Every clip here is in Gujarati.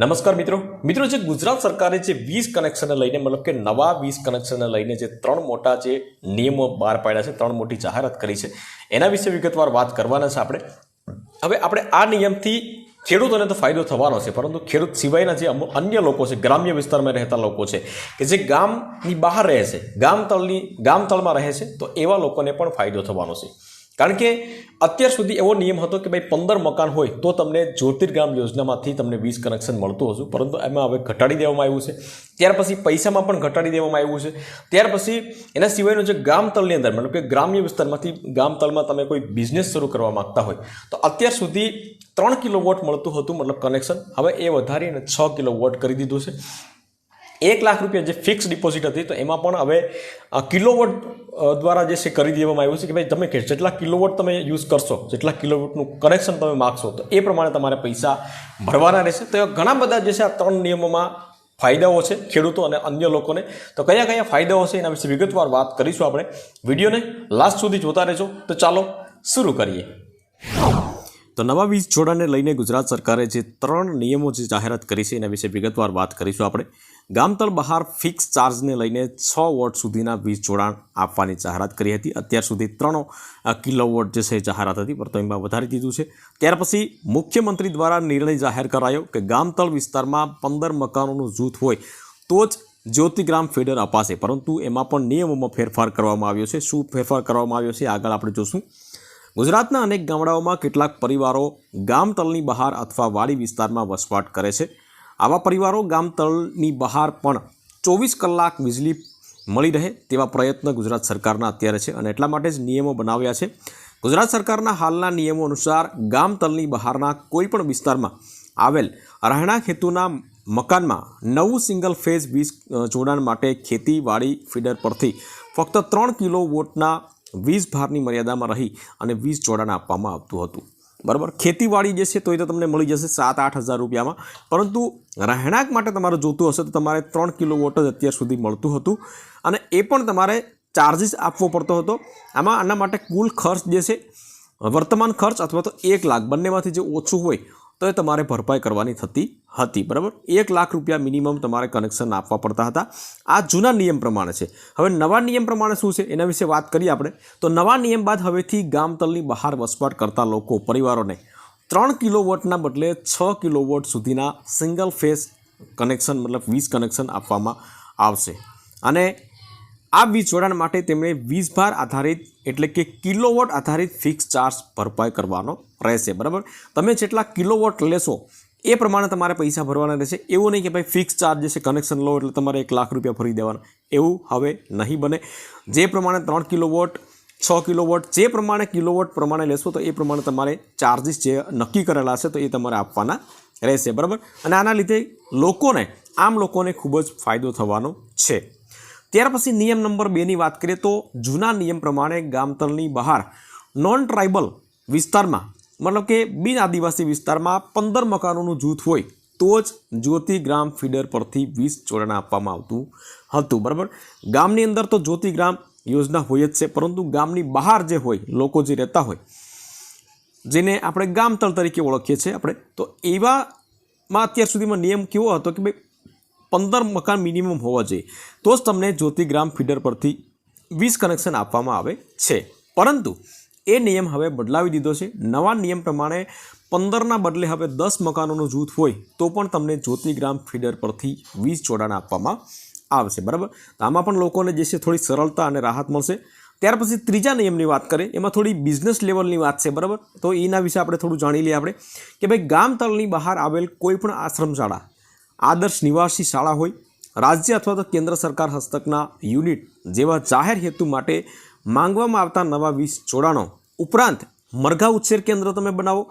નમસ્કાર મિત્રો. મિત્રો, જે ગુજરાત સરકારે જે વીજ કનેક્શનને લઈને, મતલબ કે નવા વીજ કનેક્શનને લઈને જે ત્રણ મોટા જે નિયમો બહાર પાડ્યા છે, ત્રણ મોટી જાહેરાત કરી છે, એના વિશે વિગતવાર વાત કરવાના છે આપણે. હવે આપણે આ નિયમથી ખેડૂતોને તો ફાયદો થવાનો છે, પરંતુ ખેડૂત સિવાયના જે અમુક અન્ય લોકો છે, ગ્રામ્ય વિસ્તારમાં રહેતા લોકો છે, કે જે ગામની બહાર રહે છે, ગામ તળની ગામ તળમાં રહે છે, તો એવા લોકોને પણ ફાયદો થવાનો છે. કારણ કે અત્યાર સુધી એવો નિયમ હતો કે ભાઈ પંદર મકાન હોય તો તમને જ્યોતિર્ગ્રામ યોજનામાંથી તમને વીજ કનેક્શન મળતું હતું પરંતુ એમાં હવે ઘટાડી દેવામાં આવ્યું છે. ત્યાર પછી પૈસામાં પણ ઘટાડી દેવામાં આવ્યું છે. ત્યાર પછી એના સિવાયનો જે ગ્રામ તળની અંદર, મતલબ કે ગ્રામ્ય વિસ્તારમાંથી ગામ તળમાં તમે કોઈ બિઝનેસ શરૂ કરવા માગતા હોય, તો અત્યાર સુધી ત્રણ કિલો વોટ મળતું હતું, મતલબ કનેક્શન. હવે એ વધારીને છ કિલો વોટ કરી દીધું છે. એક લાખ રૂપિયા જે ફિક્સ ડિપોઝિટ હતી, તો એમાં પણ હવે કિલોવોટ દ્વારા જે છે કરી દેવામાં આવ્યું છે કે ભાઈ તમે કે જેટલા કિલોવોટ તમે યુઝ કરશો, જેટલા કિલોવોટનું કનેક્શન તમે માગશો, તો એ પ્રમાણે તમારે પૈસા ભરવાના રહેશે. તો ઘણા બધા જે છે આ ત્રણ નિયમોમાં ફાયદાઓ છે ખેડૂતો અને અન્ય લોકોને. તો કયા કયા ફાયદાઓ છે એના વિશે વિગતવાર વાત કરીશું આપણે. વિડીયોને લાસ્ટ સુધી જોતા રહેજો. તો ચાલો, શરૂ કરીએ. તો નવા વીજ જોડાણને લઈને ગુજરાત સરકારે જે ત્રણ નિયમો જે જાહેરાત કરી છે એના વિશે વિગતવાર વાત કરીશું આપણે. ગામતળ બહાર ફિક્સ ચાર્જને લઈને છ વોટ સુધીના વીજ જોડાણ આપવાની જાહેરાત કરી હતી. અત્યાર સુધી ત્રણ કિલો વોટ જે છે જાહેરાત હતી પરંતુ એમાં વધારી દીધું છે. ત્યાર પછી મુખ્યમંત્રી દ્વારા નિર્ણય જાહેર કરાયો કે ગામતળ વિસ્તારમાં પંદર મકાનોનું જૂથ હોય તો જ જ્યોતિગ્રામ ફીડર અપાશે. પરંતુ એમાં પણ નિયમોમાં ફેરફાર કરવામાં આવ્યો છે. શું ફેરફાર કરવામાં આવ્યો છે આગળ આપણે જોશું. ગુજરાતના અનેક ગામડાઓમાં કેટલાક પરિવારો ગામતળની બહાર અથવા વાડી વિસ્તારમાં વસવાટ કરે છે. આવા પરિવારો ગામતળની બહાર પણ ચોવીસ કલાક વીજળી મળી રહે તેવા પ્રયત્ન ગુજરાત સરકારના અત્યારે છે અને એટલા માટે જ નિયમો બનાવ્યા છે. ગુજરાત સરકારના હાલના નિયમો અનુસાર ગામતળની બહારના કોઈપણ વિસ્તારમાં આવેલ રહેણાંક હેતુના મકાનમાં નવું સિંગલ ફેઝ વીજ જોડાણ માટે ખેતીવાડી ફીડર પરથી ફક્ત ત્રણ કિલો વોટના વીજ ભારની મર્યાદામાં રહી અને વીજ જોડાણ આપવામાં આવતું હતું. બરાબર? ખેતીવાડી જે છે તો એ તો તમને મળી જશે સાત આઠ હજાર રૂપિયામાં. પરંતુ રહેણાંક માટે તમારે જોતું હશે તો તમારે ત્રણ કિલો વોટ જ અત્યાર સુધી મળતું હતું. અને એ પણ તમારે ચાર્જિસ આપવો પડતો હતો. આમાં આના માટે કુલ ખર્ચ જે છે, વર્તમાન ખર્ચ અથવા તો એક લાખ બંનેમાંથી જે ઓછું હોય તો એ તમારે ભરપાઈ કરવાની થતી હતી, બરાબર? એક લાખ રૂપિયા મિનિમમ તમારે કનેક્શન આપવા પડતા હતા. આ જૂના નિયમ પ્રમાણે છે. હવે નવા નિયમ પ્રમાણે શું છે? એના વિશે વાત કરીએ આપણે. તો નવા નિયમ બાદ હવેથી ગામતલની બહાર વસવાટ કરતા લોકો, પરિવારોને ત્રણ કિલો વોટના બદલે છ કિલો વોટ સુધીના સિંગલ ફેઝ કનેક્શન મતલબ વીજ કનેક્શન આપવામાં આવશે. અને આ વીજ જોડાણ માટે તેમણે વીજભાર આધારિત એટલે કે કિલોવોટ આધારિત ફિક્સ ચાર્જ ભરપાઈ કરવાનો રહેશે, બરાબર? તમે જેટલા કિલોવોટ લેશો, એ પ્રમાણે તમારે પૈસા ભરવાના રહેશે. એવું નહીં કે ભાઈ ફિક્સ ચાર્જ છે કનેક્શન લો એટલે તમારે એક લાખ રૂપિયા ભરી દેવાના. એવું હવે નહીં બને. જે પ્રમાણે ત્રણ કિલોવોટ, છ કિલોવોટ, જે પ્રમાણે કિલોવોટ પ્રમાણે લેશો, તો એ પ્રમાણે તમારે ચાર્જિસ જે નક્કી કરેલા હશે તો એ તમારે આપવાના રહેશે, બરાબર? અને આના લીધે લોકોને, આમ લોકોને ખૂબ જ ફાયદો થવાનો છે. ત્યાર પછી નિયમ નંબર બેની વાત કરીએ, તો જૂના નિયમ પ્રમાણે ગામતળની બહાર નોન ટ્રાઇબલ વિસ્તારમાં મતલબ કે બિન આદિવાસી વિસ્તારમાં પંદર મકાનોનું જૂથ હોય, તો જ જ્યોતિગ્રામ ફીડર પરથી વીસ જોડાણ આપવામાં આવતું હતું, બરાબર? ગામની અંદર તો જ્યોતિગ્રામ યોજના હોય જ છે, પરંતુ ગામની બહાર જે હોય, લોકો જે રહેતા હોય, જેને આપણે ગામતળ તરીકે ઓળખીએ છીએ આપણે, તો એવામાં અત્યાર સુધીમાં નિયમ કેવો હતો કે ભાઈ, પંદર મકાન મિનિમમ હોવા જોઈએ, તો જ તમને જ્યોતિગ્રામ ફીડર પરથી વીસ કનેક્શન આપવામાં આવે છે. પરંતુ એ નિયમ હવે બદલાવી દીધો છે. નવા નિયમ પ્રમાણે પંદરના બદલે હવે દસ મકાનોનું જૂથ હોય તો પણ તમને જ્યોતિગ્રામ ફીડર પરથી વીજ જોડાણ આપવામાં આવશે. બરાબર? તો આમાં પણ લોકોને જે છે થોડી સરળતા અને રાહત મળશે. ત્યાર પછી ત્રીજા નિયમની વાત કરીએ, એમાં થોડી બિઝનેસ લેવલની વાત છે. બરાબર? તો એના વિશે આપણે થોડું જાણી લઈએ આપણે કે ભાઈ ગામ તળની બહાર આવેલ કોઈપણ આશ્રમશાળા આશ્રમ શાળા આદર્શ નિવાસી શાળા હોય, રાજ્ય અથવા તો કેન્દ્ર સરકાર હસ્તકના યુનિટ જેવા જાહેર હેતુ માટે માંગવામાં આવતા નવા વીસ જોડાણો ઉપરાંત મરઘા ઉછેર કેન્દ્ર તમે બનાવો,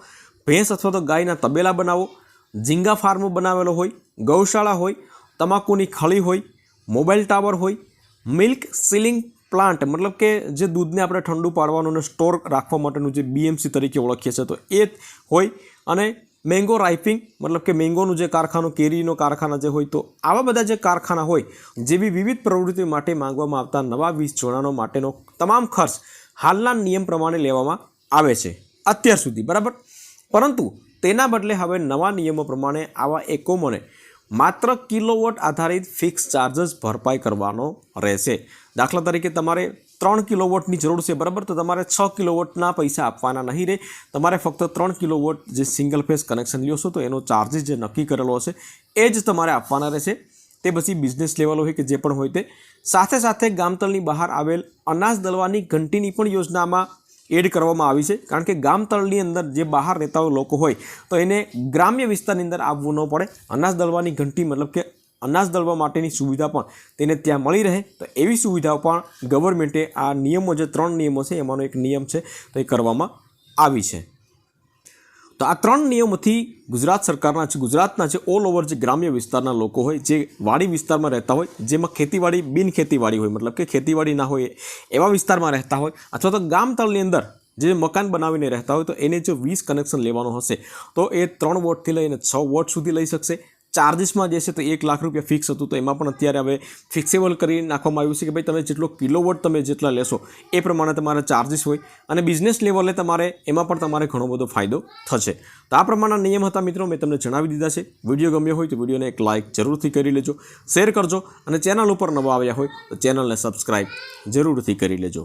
ભેંસ અથવા તો ગાયના તબેલા બનાવો, ઝીંગા ફાર્મ બનાવેલો હોય, ગૌશાળા હોય, તમાકુની ખળી હોય, મોબાઈલ ટાવર હોય, મિલ્ક સીલિંગ પ્લાન્ટ મતલબ કે જે દૂધને આપણે ઠંડુ પાડવાનું અને સ્ટોર રાખવા માટેનું જે બીએમસી તરીકે ઓળખીએ છીએ, તો એ હોય. અને મેંગો રાઇપિંગ મતલબ કે મેંગોનું જે કારખાનું, કેરીનો કારખાના જે હોય તો, આવા બધા જે કારખાના હોય, જેવી વિવિધ પ્રવૃત્તિઓ માટે માંગવામાં આવતા નવા વીજ જોડાણો માટેનો તમામ ખર્ચ હાલના નિયમ પ્રમાણે લેવામાં આવે છે, અત્યાર સુધી, બરાબર? પરંતુ તેના બદલે હવે નવા નિયમો પ્રમાણે આવા એકમોને માત્ર કિલોવોટ આધારિત ફિક્સ ચાર્જસ ભરપાઈ કરવાનો રહેશે. દાખલા તરીકે તમારે ત્રણ કિલોવોટની જરૂર છે, બરાબર? તો તમારે છ કિલોવોટના પૈસા આપવાના નહીં રહે તમારે ફક્ત ત્રણ કિલોવોટ જે સિંગલ ફેસ કનેક્શન લ્યો છો, તો એનો ચાર્જિસ જે નક્કી કરેલો હશે, એ જ તમારે આપવાના રહેશે. તે પછી બિઝનેસ લેવલ હોય કે જે પણ હોય તે. સાથે સાથે ગામતળની બહાર આવેલ અનાજ દળવાની ઘંટીની પણ યોજનામાં એડ કરવામાં આવી છે, કારણ કે ગામતળની અંદર જે બહાર રહેતા લોકો હોય, તો એને ગ્રામ્ય વિસ્તારની અંદર આવવું ન પડે. અનાજ દળવાની ઘંટી મતલબ કે અનાજ દળવા માટેની સુવિધા પણ તેને ત્યાં મળી રહે. તો એવી સુવિધાઓ પણ ગવર્મેન્ટે આ નિયમો જે ત્રણ નિયમો છે, એમાંનો એક નિયમ છે, તો એ કરવામાં આવી છે. તો આ ત્રણ નિયમોથી ગુજરાત સરકારના છે, ગુજરાતના છે ઓલ ઓવર જે ગ્રામ્ય વિસ્તારના લોકો હોય, જે વાડી વિસ્તારમાં રહેતા હોય, જેમાં ખેતીવાડી બિન ખેતીવાડી હોય, મતલબ કે ખેતીવાડી ના હોય, એવા વિસ્તારમાં રહેતા હોય, અથવા તો ગામ તળની અંદર જે મકાન બનાવીને રહેતા હોય, તો એને જો વીસ કનેક્શન લેવાનું હશે, તો એ ત્રણ વોટથી લઈને છ વોટ સુધી લઈ શકશે. ચાર્જિસમાં જે છે તો એક લાખ રૂપિયા ફિક્સ હતું, તો એમાં પણ અત્યારે હવે ફિક્સેબલ કરી નાખવામાં આવ્યું છે કે ભાઈ તમે જેટલો કિલોવોટ તમે જેટલા લેશો, એ પ્રમાણે તમારા ચાર્જિસ હોય અને બિઝનેસ લેવલે તમારે, એમાં પણ તમારે ઘણો બધો ફાયદો થશે. તો આ પ્રમાણના નિયમ હતા મિત્રો, મેં તમને જણાવી દીધા છે. વીડિયો ગમ્યો હોય તો વિડીયોને એક લાઇક જરૂરથી કરી લેજો શેર કરજો અને ચેનલ ઉપર નવા આવ્યા હોય તો ચેનલને સબસ્ક્રાઈબ જરૂરથી કરી લેજો.